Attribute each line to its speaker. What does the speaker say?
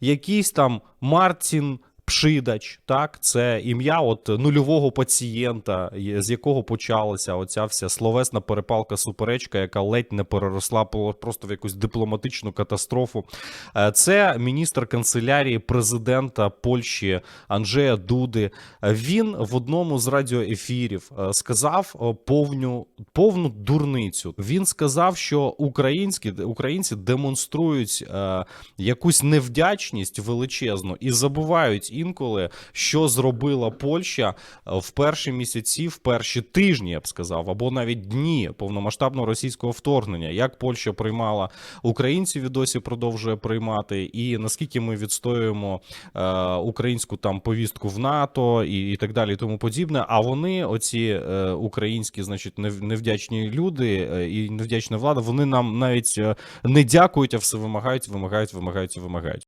Speaker 1: якийсь там Мартін. Пшидач, так, це ім'я от нульового пацієнта, з якого почалася оця вся словесна перепалка суперечка, яка ледь не переросла просто в якусь дипломатичну катастрофу. Е, Це міністр канцелярії президента Польщі Анджея Дуди. Він в одному з радіоефірів е, сказав е, повну, повну дурницю. Він сказав, що українські українці демонструють якусь невдячність величезну і забувають інколи, що зробила Польща е, в перші місяці, в перші тижні, я б сказав, або навіть дні повномасштабного російського вторгнення. Як Польща приймала українців і досі продовжує приймати, і наскільки ми відстоюємо е, українську там повістку в НАТО і, і так далі, і тому подібне. А вони, оці е, українські, значить, невдячні люди е, і невдячна влада, вони нам навіть е, не дякують, а все вимагають, вимагають, вимагають вимагають.